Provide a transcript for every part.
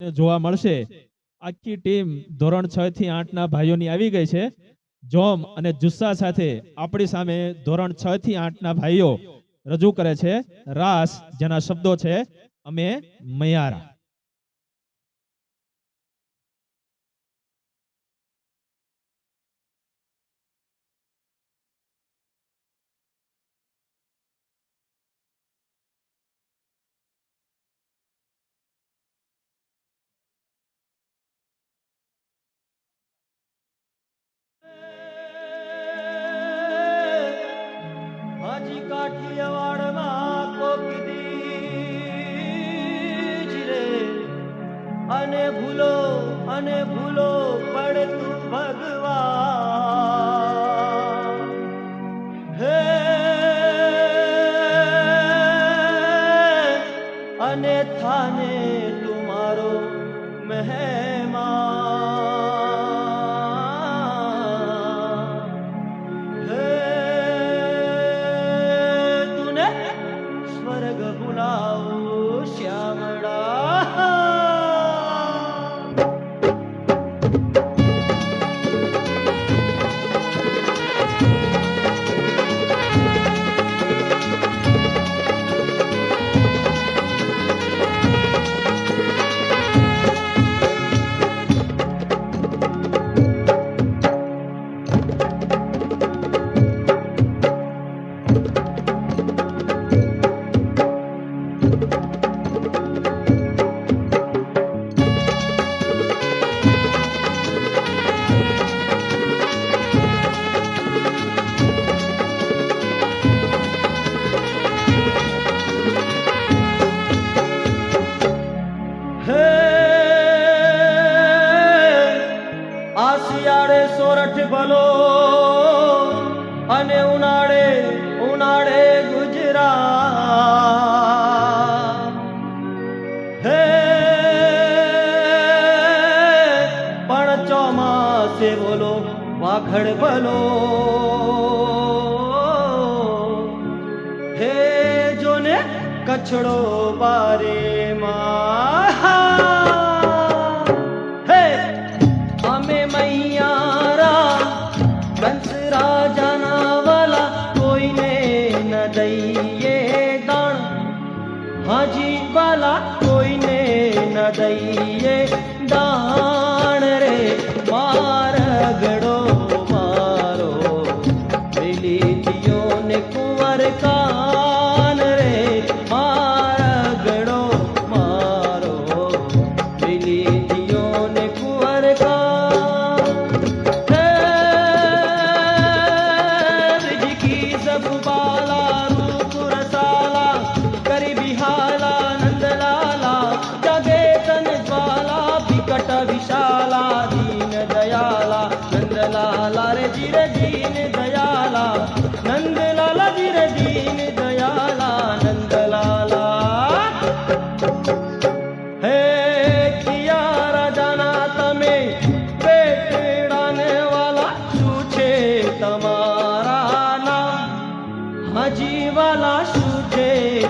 જોવા મળશે. આખી ટીમ ધોરણ છ થી આઠના ભાઈઓની આવી ગઈ છે. જોમ અને જુસ્સા સાથે આપણી સામે ધોરણ છ થી આઠના ભાઈઓ રજૂ કરે છે. રાસ, જેના શબ્દો છે, અમે મયારા. કાઠિયાવાડમાં અને ભૂલો અને ભૂલો ભગવાન. હે! અને થાને તુમારો મહેમાન ચોમાસે બોલો, વાઘડ ભલો હે જોને કચડો બારે માં હાજી વાલા, કોઈને ન દઈએ દાણ.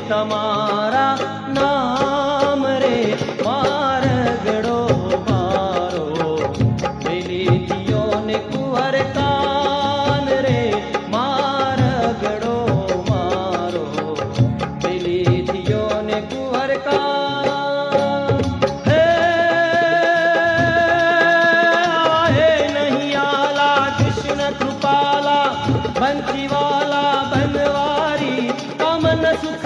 તમારા નામ રે માર ગડો મારો પેલી દિયો ને કુંવર કાન રે માર ગડો મારો. પેલી દિયો ને કુંવર કાન હે હે નહીં આલા કૃષ્ણ કૃપાલા બંસીવાલા બનવારી કમન સુખકારી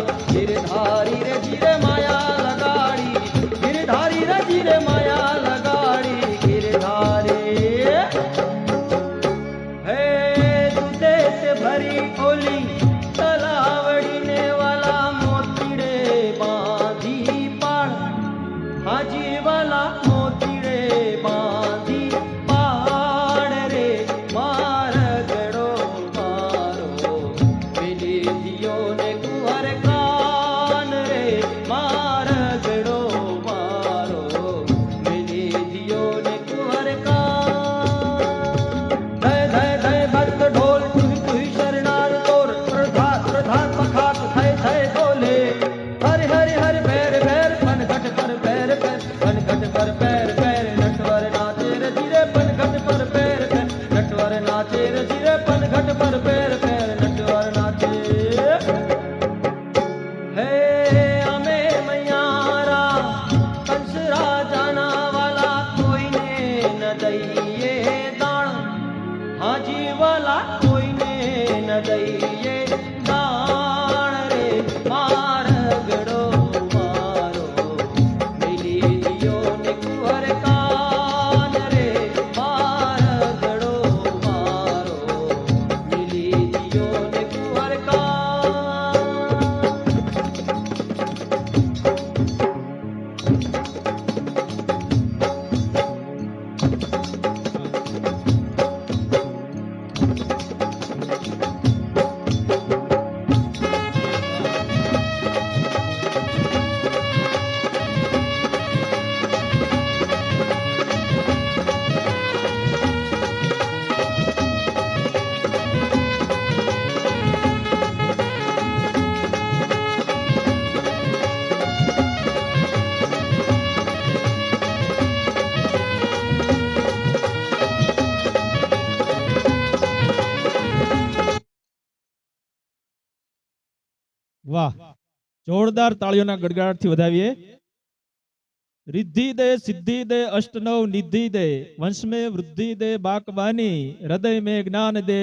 तेरे धाम দিও রে গুহার কা वाह जोरदार तालियों गड़गड़ाट वधाए रिद्धि दे सिद्धि दे अष्टनव निधि दे वंश में वृद्धि दे बाकवानी हृदय में ज्ञान दे